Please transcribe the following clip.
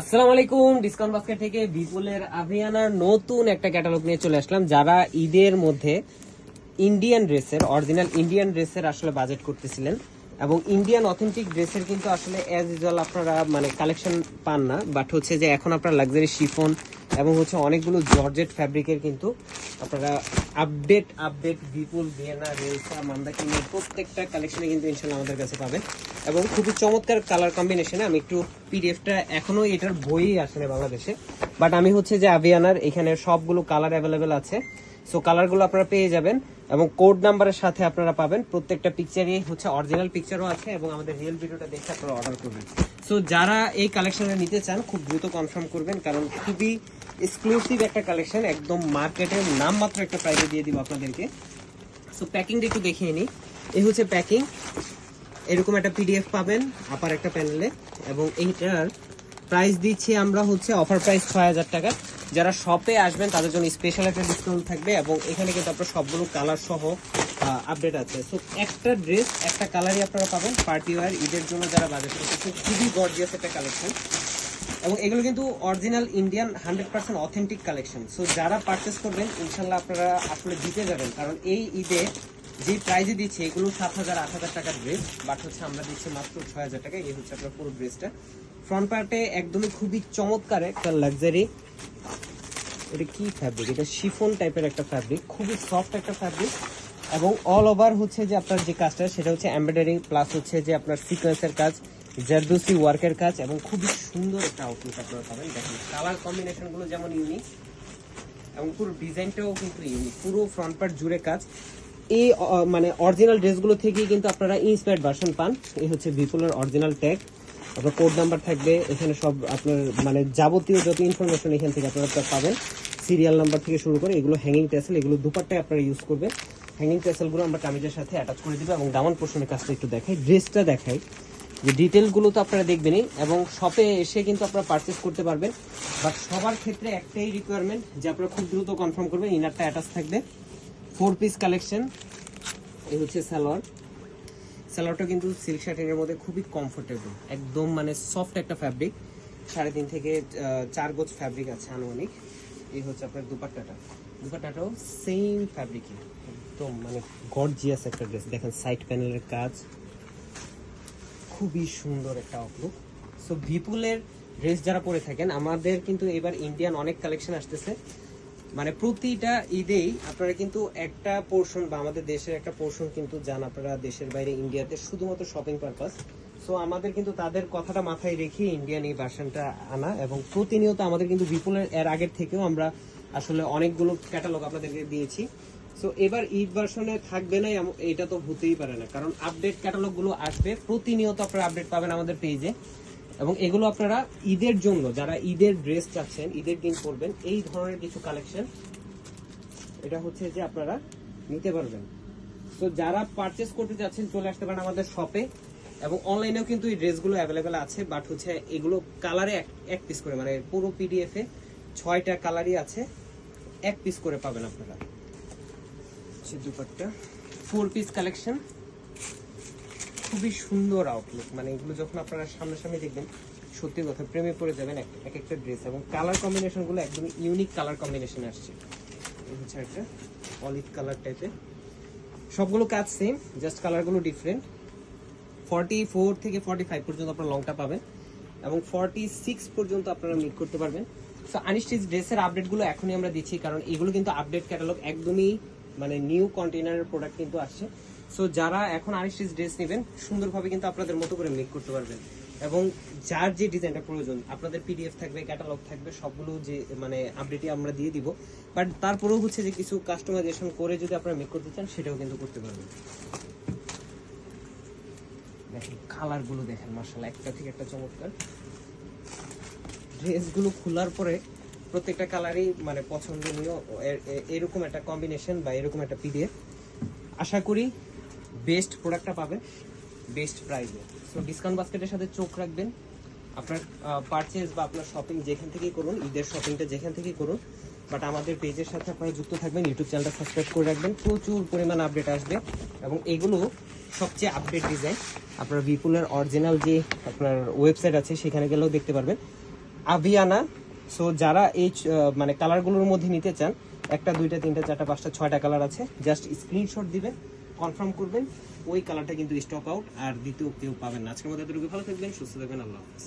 আসসালামু আলাইকুম ডিসকাউন্ট থেকে বিপুলের নতুন একটা ক্যাটালগ নিয়ে চলে আসলাম। যারা ঈদের মধ্যে ইন্ডিয়ান অরিজিনাল ইন্ডিয়ান আসলে বাজেট করতেছিলেন এবং ইন্ডিয়ান ড্রেসের কিন্তু আসলে অ্যাজ আপনারা মানে কালেকশন পান না বাট হচ্ছে যে এখন আপনারা লাক্সারি শিফন এবং হচ্ছে অনেকগুলো জর্জেট ফ্যাব্রিকের কিন্তু আপনারা আপডেট আপডেট বিপুল ভিয়েনা রেলসা মান্দাকিনের প্রত্যেকটা কালেকশনে কিন্তু ইনশাল্লাহ আমাদের কাছে পাবেন। এবং খুবই চমৎকার কালার কম্বিনেশনে আমি একটু পিডিএফটা এখনও এটার বইই আসলে বাংলাদেশে। বাট আমি হচ্ছে যে আভিয়ানার এখানে সবগুলো কালার অ্যাভেলেবেল আছে। সো কালারগুলো আপনারা পেয়ে যাবেন এবং কোড নাম্বারের সাথে আপনারা পাবেন। প্রত্যেকটা পিকচারই হচ্ছে অরিজিনাল পিকচারও আছে এবং আমাদের রিয়েল ভিডিওটা দেখে আপনারা অর্ডার করবেন। সো যারা এই কালেকশনটা নিতে চান, খুব দ্রুত কনফার্ম করবেন কারণ খুবই এক্সক্লুসিভ একটা কালেকশন একদম মার্কেটের নামমাত্র একটা প্রাইজে দিয়ে দিব আপনাদেরকে। সো প্যাকিংটা একটু দেখিয়ে নিই। এই হচ্ছে প্যাকিং এরকম একটা পিডিএফ পাবেন আপার একটা প্যানেলে এবং এইটার প্রাইস দিচ্ছি আমরা হচ্ছে অফার প্রাইস ছয় হাজার টাকা। যারা শপে আসবেন, তাদের জন্য স্পেশাল একটা ডিসকাউন্ট থাকবে এবং এখানে কিন্তু আপনার সবগুলো কালার সহ আপডেট আছে। সো একটা ড্রেস একটা কালারই আপনারা পাবেন। পার্টি ওয়ার ঈদের জন্য যারা বাজেট করতেছে, খুবই গর্জিয়াস একটা কালেকশন এবং এগুলো কিন্তু original Indian hundred percent authentic collection so যারা পারচেস করবেন, ইনশাল্লাহ আপনারা আসলে জিতে যাবেন। কারণ এই ঈদে যে প্রাইজে দিচ্ছে, এগুলো সাত হাজার, আট হাজার টাকার ড্রেস বাট হচ্ছে আমরা দিচ্ছি মাত্র ছয় হাজার টাকা। এই হচ্ছে আপনার পুরো ড্রেসটা ফ্রন্ট পার্টে একদমই খুবই চমৎকার একটা লাক্সারি এটা কি ফ্যাব্রিক এটা শিফন টাইপের একটা ফ্যাব্রিক খুবই সফট একটা ফ্যাব্রিক এবং অল ওভার হচ্ছে যে আপনার যে কাজটা, সেটা হচ্ছে এমব্রয়ডারি প্লাস হচ্ছে যে আপনার সিকোয়েন্সের কাজ জারদোসি ওয়ার্কের কাজ, এবং খুবই সুন্দর একটা আউটলুক আপনারা পাবেন। দেখেন কালার কম্বিনেশনগুলো যেমন ইউনিক এবং পুরো ডিজাইনটাও কিন্তু ইউনিক পুরো ফ্রন্ট পার্ট জুড়ে কাজ। এই মানে অরিজিনাল ড্রেসগুলো থেকেই কিন্তু আপনারা ইন্সপায়ার্ড ভার্সন পান। এই হচ্ছে বিপুলের অরিজিনাল ট্যাগ আপনার কোড নাম্বার থাকবে, এখানে সব আপনার মানে যাবতীয় যত ইনফরমেশন এখান থেকে আপনারা পাবেন। সিরিয়াল নাম্বার থেকে শুরু করে এগুলো হ্যাঙ্গিং টেসেল এগুলো দুপাট্টায় আপনারা ইউজ করবেন। হ্যাঙ্গিং টেসেলগুলো আমরা কামিজের সাথে অ্যাটাচ করে দিব এবং দামান পোর্শনের কাজটা একটু দেখাই। ড্রেসটা দেখাই। যে ডিটেলগুলো তো আপনারা দেখবেনই এবং শপে এসে কিন্তু আপনারা পারচেস করতে পারবেন। বাট সবার ক্ষেত্রে একটাই রিকোয়ারমেন্ট যে আপনারা খুব দ্রুত কনফার্ম করবেন ইনারটা অ্যাটাচ থাকবে। ফোর পিস কালেকশন এই হচ্ছে সালোয়ার। সালোয়ারটা কিন্তু সিল্ক শার্টিনের মধ্যে খুবই কমফোর্টেবল একদম মানে সফট একটা ফ্যাব্রিক সাড়ে তিন থেকে চার গোজ ফ্যাব্রিক আছে আনুমানিক। এই হচ্ছে আপনার দুপাট্টাটা। দুপাট্টাটাও সেম ফ্যাব্রিকই একদম মানে গর্জিয়াস একটা ড্রেস দেখেন সাইড প্যানেলের কাজ। খুবই সুন্দর একটা আউটলুক সো বিপুলের ড্রেস যারা পরে থাকেন, আমাদের কিন্তু এবার ইন্ডিয়ান অনেক কালেকশন আসতেছে। মানে প্রতিটা ঈদেই আপনারা কিন্তু একটা পোর্শন বা আমাদের দেশের একটা পোর্শন কিন্তু যান আপনারা দেশের বাইরে ইন্ডিয়াতে শুধুমাত্র শপিং পারপাস সো আমাদের কিন্তু তাদের কথাটা মাথায় রেখে ইন্ডিয়ান এই ভার্সনটা আনা এবং প্রতিনিয়ত আমাদের কিন্তু বিপুলের, এর আগের থেকেও আমরা আসলে অনেকগুলো ক্যাটালগ আপনাদেরকে দিয়েছি। সো এবার ঈদ ভার্সনে থাকবে না এটা তো হতেই পারে না। কারণ আপডেট ক্যাটালগগুলো আসবে, প্রতিনিয়ত আপনারা আপডেট পাবেন আমাদের পেজে এবং এগুলো আপনারা ঈদের জন্য যারা ঈদের ড্রেস চাচ্ছেন ঈদের দিন করবেন এই ধরনের কিছু কালেকশন এটা হচ্ছে যে আপনারা নিতে পারবেন। তো যারা পারচেস করতে চাচ্ছেন চলে আসতে পারেন আমাদের শপে এবং অনলাইনেও কিন্তু এই ড্রেসগুলো অ্যাভেলেবেল আছে বাট হচ্ছে এগুলো কালারে এক পিস করে মানে পুরো পিডিএফে ছয়টা কালারই আছে এক পিস করে পাবেন আপনারা। দুপাট্টা। ফোর পিস কালেকশন খুবই সুন্দর আউটলুক মানে এগুলো যখন আপনারা সামনাসামনি দেখবেন, সত্যি কথা, প্রেমে পড়ে যাবেন এক এক একটা ড্রেস এবং কালার কম্বিনেশনগুলো একদম ইউনিক কালার কম্বিনেশন আসছে। হচ্ছে একটা অলিভ কালার টাইপের সবগুলো কাজ সেম জাস্ট কালারগুলো ডিফারেন্ট ফর্টি ফোর থেকে ফর্টি ফাইভ পর্যন্ত আপনারা লংটা পাবেন এবং ফর্টি সিক্স পর্যন্ত আপনারা মিট করতে পারবেন। সো আনিস্টিচ ড্রেসের আপডেটগুলো এখনই আমরা দিচ্ছি, কারণ এগুলো কিন্তু আপডেট ক্যাটালগ একদমই মানে নিউ কন্টেনারের প্রোডাক্ট কিন্তু আসছে। সো যারা এখন আনিস্টিচ ড্রেস নেবেন, সুন্দরভাবে কিন্তু আপনাদের মতো করে মেক করতে পারবেন। এবং যার যে ডিজাইনটা প্রয়োজন, আপনাদের পিডিএফ থাকবে ক্যাটালগ থাকবে, সবগুলো যে মানে আপডেটই আমরা দিয়ে দিব। বাট তারপরেও হচ্ছে যে কিছু কাস্টমাইজেশন করে যদি আপনারা মেক করতে চান, সেটাও কিন্তু করতে পারবেন। দেখেন কালারগুলো দেখেন মার্শাল একটা থেকে একটা চমৎকার। ড্রেসগুলো খোলার পরে প্রত্যেকটা কালারই মানে পছন্দনীয় এরকম একটা কম্বিনেশন বা এরকম একটা পিডিএফ আশা করি বেস্ট প্রোডাক্টটা পাবেন বেস্ট প্রাইসে সো ডিসকাউন্ট বাস্কেটের সাথে চোখ রাখবেন। আপনার পারচেজ বা আপনার শপিং যেখান থেকেই করুন, ঈদের শপিংটা যেখান থেকেই করুন বাট আমাদের পেজের সাথে আপনারা যুক্ত থাকবেন ইউটিউব চ্যানেলটা সাবস্ক্রাইব করে রাখবেন, প্রচুর পরিমাণ আপডেট আসবে। এবং এগুলো সবচেয়ে আপডেট ডিজাইন আপনার বিপুলের অরিজিনাল যে আপনার ওয়েবসাইট আছে, সেখানে গেলেও দেখতে পারবেন। আভিয়ানা সো যারা এই মানে কালারগুলোর মধ্যে নিতে চান, একটা, দুইটা, তিনটা, চারটা, পাঁচটা, ছয়টা কালার আছে জাস্ট স্ক্রিনশট দিবেন। কনফার্ম করবেন। ওই কালারটা কিন্তু স্টক আউট আর দ্বিতীয় কেউ পাবেন না। আজকের মধ্যে এতটুকু ভালো থাকবেন, সুস্থ থাকবেন। আল্লাহ হাফেজ।